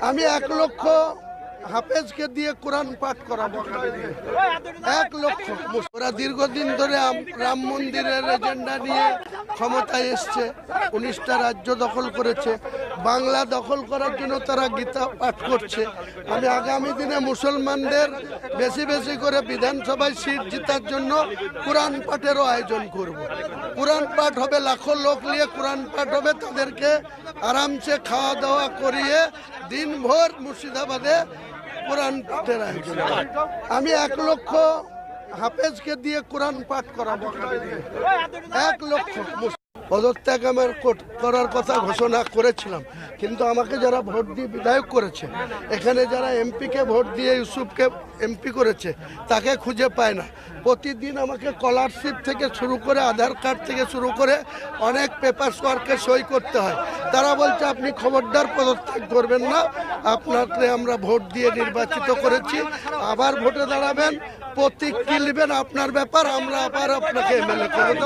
আমি এক লক্ষ হাফেজকে দিয়ে কোরআন পাঠ করাবো। এক লক্ষ। ওরা দীর্ঘদিন ধরে রাম মন্দিরের এজেন্ডা নিয়ে ক্ষমতায় এসছে। উনিশটা রাজ্য দখল করেছে। বাংলা দখল করার জন্য তারা গীতা পাঠ করছে। আমি আগামী দিনে মুসলমানদের বেশি বেশি করে বিধানসভায় সিট জেতার জন্য কোরআন পাঠেরও আয়োজন করব। কোরআন পাঠ হবে লাখো লোক নিয়ে কোরআন পাঠ হবে তাদেরকে আরামসে খাওয়া দাওয়া করিয়ে দিনভর মুর্শিদাবাদে কোরআন পাঠের আয়োজন আমি এক লক্ষ হাফেজকে দিয়ে কোরআন পাঠ করাবো। এক লক্ষ পদত্যাগামের পদত্যাগ আমার করার কথা ঘোষণা করেছিলাম, কিন্তু আমাকে যারা ভোট দিয়ে বিধায়ক করেছে, এখানে যারা এমপিকে ভোট দিয়ে ইউসুফকে এমপি করেছে, তাকে খুঁজে পায় না। প্রতিদিন আমাকে স্কলারশিপ থেকে শুরু করে আধার কার্ড থেকে শুরু করে অনেক পেপার ওয়ার্কে সই করতে হয়। তারা বলছে, আপনি খবরদার পদত্যাগ করবেন না। আপনাকে আমরা ভোট দিয়ে নির্বাচিত করেছি। আবার ভোটে দাঁড়াবেন, প্রতীক কিনবেন আপনার ব্যাপার, আমরা আবার আপনাকে এমএলএ করব।